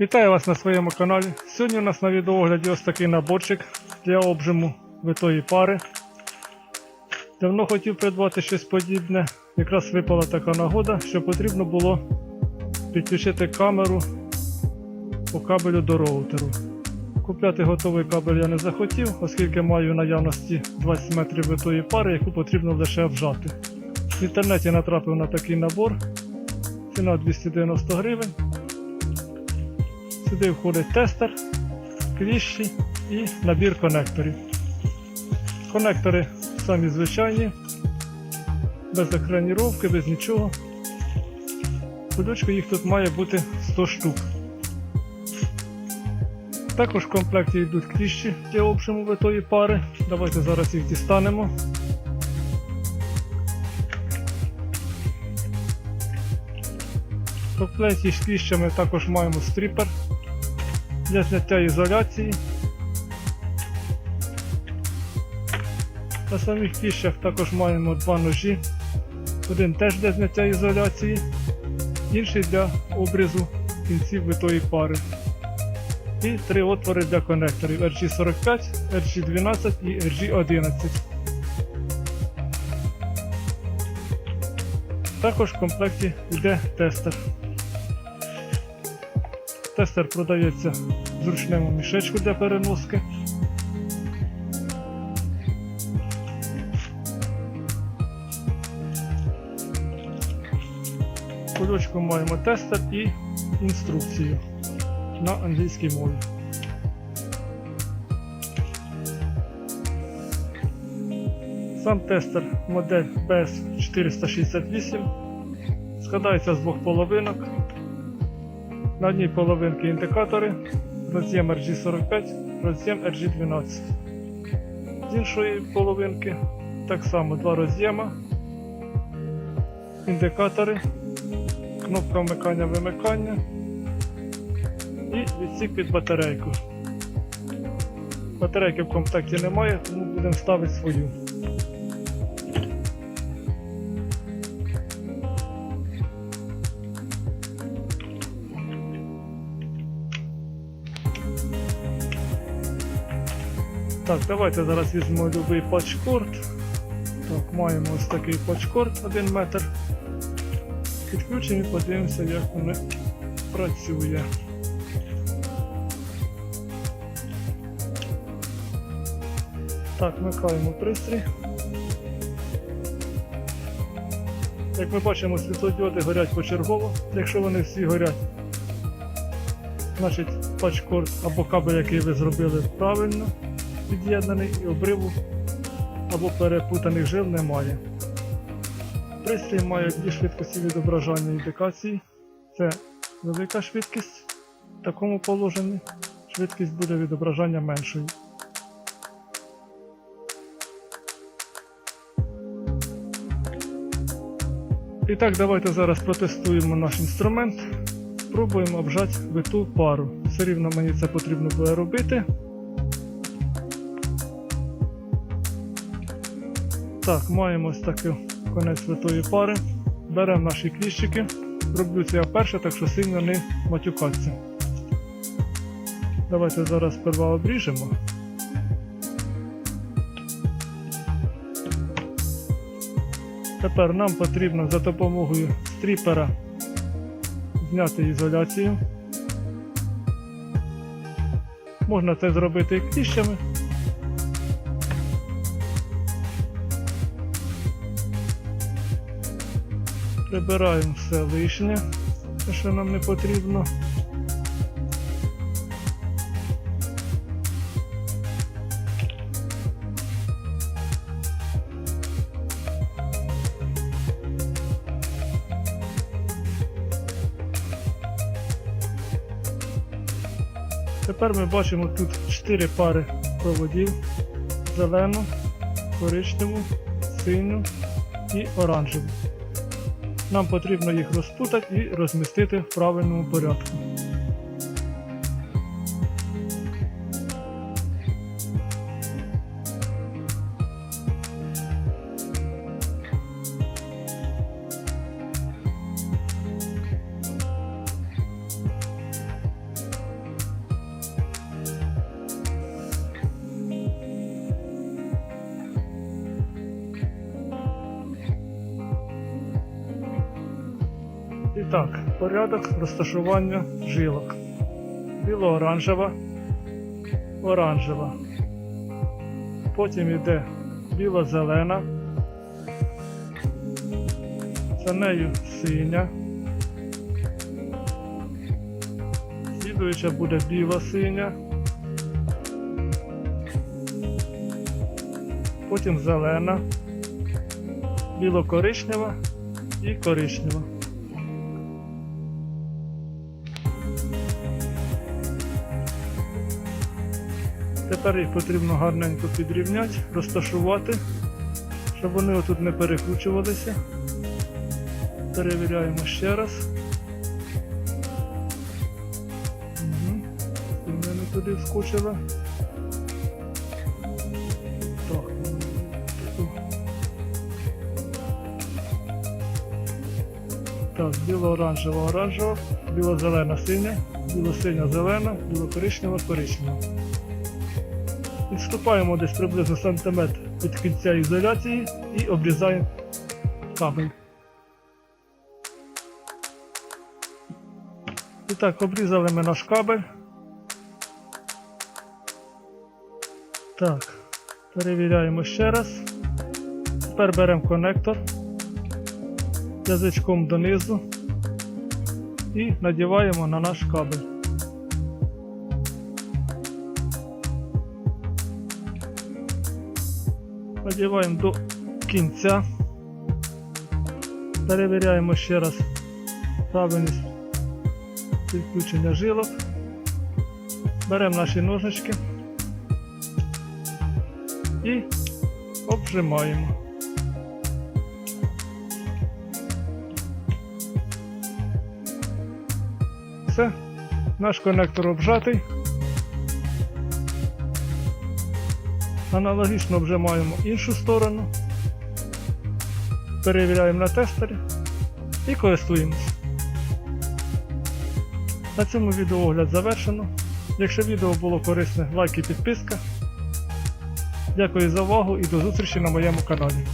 Вітаю вас на своєму каналі. Сьогодні у нас на відеоогляді ось такий наборчик для обжиму витої пари. Давно хотів придбати щось подібне. Якраз випала така нагода, що потрібно було підключити камеру по кабелю до роутеру. Купляти готовий кабель я не захотів, оскільки маю наявності 20 метрів витої пари, яку потрібно лише вжати. В інтернеті натрапив на такий набор. Ціна 290 гривень. Сюди входить тестер, кліщі і набір конекторів. Конектори самі звичайні, без екраніровки, без нічого. Кульочку їх тут має бути 100 штук. Також в комплекті йдуть кліщі для обшиму витої пари. Давайте зараз їх дістанемо. В комплекті з кліщами також маємо стріпер для зняття ізоляції. На самих кліщах також маємо два ножі. Один теж для зняття ізоляції, інший для обрізу кінців витої пари. І три отвори для конекторів RG45, RG12 і RG11. Також в комплекті йде тестер. Тестер продається в зручному мішечку для переноски. Кульочку маємо тестер і інструкцію на англійській мові. Сам тестер модель BS468 складається з двох половинок. На одній половинці індикатори, роз'єм RG45, роз'єм RG12. З іншої половинки так само два роз'єма, індикатори, кнопка вмикання-вимикання і відсік під батарейку. Батарейки в комплекті немає, тому будемо ставити свою. Так, давайте зараз візьмемо любий патчкорд. Так, маємо ось такий патчкорд 1 метр. Підключимо і подивимося, як воно працює. Так, вмикаємо пристрій. Як ми бачимо, світлодіоди горять почергово. Якщо вони всі горять, значить патчкорд або кабель, який ви зробили правильно під'єднаний і обриву або перепутаних жил немає. Пристрій має дві швидкості відображання індикацій. Це велика швидкість в такому положенні, швидкість буде відображання меншою. І так, давайте зараз протестуємо наш інструмент. Спробуємо обжати виту пару. Все рівно мені це потрібно буде робити. Так, маємо ось такий конець витої пари. Беремо наші кліщики. Роблю це я вперше, так що сильно не матюкаться. Давайте зараз сперва обріжемо. Тепер нам потрібно за допомогою стріпера зняти ізоляцію. Можна це зробити і кліщами. Прибираємо все лишнє, що нам не потрібно. Тепер ми бачимо тут 4 пари проводів: зелену, коричневу, синю і оранжеву. Нам потрібно їх розпутати і розмістити в правильному порядку. Так, порядок розташування жилок. Біло-оранжева, оранжева. Потім йде біло-зелена. За нею синя. Слідуюча буде біла-синя. Потім зелена, біло-коричнева і коричнева. Тепер їх потрібно гарненько підрівняти, розташувати, щоб вони отут не перекручувалися. Перевіряємо ще раз. Угу. І мене туди вскочила. Так. Біло-оранжева, оранжева, біло-зелена, синя, біло-синя, зелена, біло-коричнева, коричнева. Відступаємо десь приблизно сантиметр від кінця ізоляції і обрізаємо кабель. І так, обрізали ми наш кабель. Так, перевіряємо ще раз. Тепер беремо конектор язичком донизу і надіваємо на наш кабель. Надіваємо до кінця. Перевіряємо ще раз правильність підключення жилок. Беремо наші ножнички і обжимаємо. Все, наш конектор обжатий. Аналогічно вже маємо іншу сторону. Перевіряємо на тестері і користуємося. На цьому відеоогляд завершено. Якщо відео було корисне, лайк і підписка. Дякую за увагу і до зустрічі на моєму каналі.